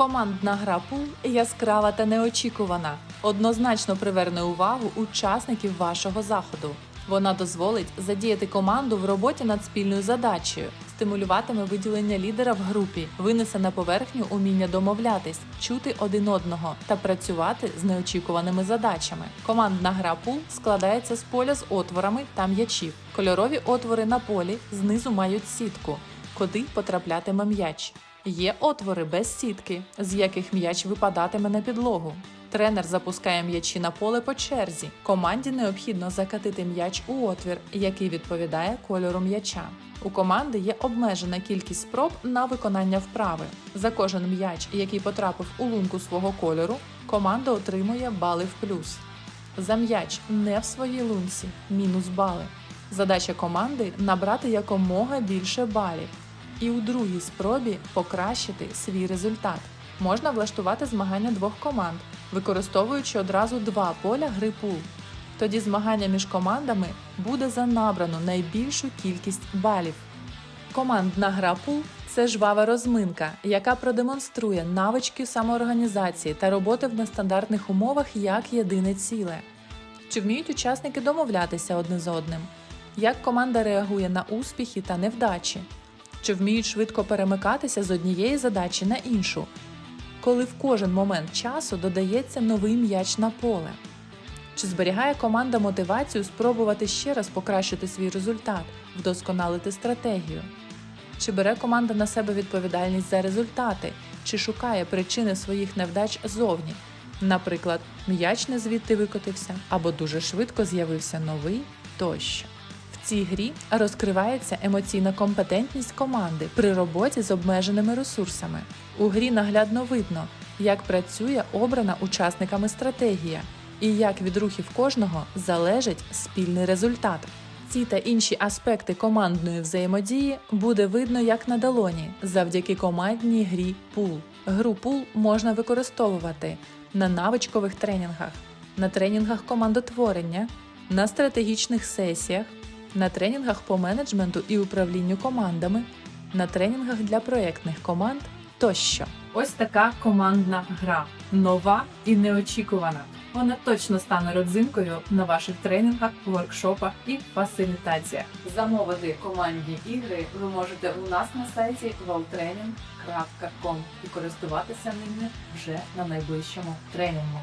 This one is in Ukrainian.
Командна гра пул яскрава та неочікувана. Однозначно приверне увагу учасників вашого заходу. Вона дозволить задіяти команду в роботі над спільною задачею, стимулюватиме виділення лідера в групі, винесе на поверхню уміння домовлятись, чути один одного та працювати з неочікуваними задачами. Командна гра пул складається з поля з отворами та м'ячів. Кольорові отвори на полі знизу мають сітку, куди потраплятиме м'яч. Є отвори без сітки, з яких м'яч випадатиме на підлогу. Тренер запускає м'ячі на поле по черзі. Команді необхідно закатити м'яч у отвір, який відповідає кольору м'яча. У команди є обмежена кількість спроб на виконання вправи. За кожен м'яч, який потрапив у лунку свого кольору, команда отримує бали в плюс. За м'яч не в своїй лунці мінус бали. Задача команди набрати якомога більше балів і у другій спробі покращити свій результат. Можна влаштувати змагання двох команд, використовуючи одразу два поля гри пул. Тоді змагання між командами буде за набрану найбільшу кількість балів. Командна гра пул це жвава розминка, яка продемонструє навички самоорганізації та роботи в нестандартних умовах як єдине ціле. Чи вміють учасники домовлятися одне з одним? Як команда реагує на успіхи та невдачі? Чи вміють швидко перемикатися з однієї задачі на іншу, коли в кожен момент часу додається новий м'яч на поле? Чи зберігає команда мотивацію спробувати ще раз покращити свій результат, вдосконалити стратегію? Чи бере команда на себе відповідальність за результати, чи шукає причини своїх невдач зовні? Наприклад, м'яч не звідти викотився або дуже швидко з'явився новий тощо. В цій грі розкривається емоційна компетентність команди при роботі з обмеженими ресурсами. У грі наглядно видно, як працює обрана учасниками стратегія і як від рухів кожного залежить спільний результат. Ці та інші аспекти командної взаємодії буде видно як на долоні завдяки командній грі пул. Гру пул можна використовувати на навичкових тренінгах, на тренінгах командотворення, на стратегічних сесіях, на тренінгах по менеджменту і управлінню командами, на тренінгах для проєктних команд тощо. Ось така командна гра, нова і неочікувана. Вона точно стане родзинкою на ваших тренінгах, воркшопах і фасилітаціях. Замовити командні ігри ви можете у нас на сайті wowtraining.com і користуватися ними вже на найближчому тренінгу.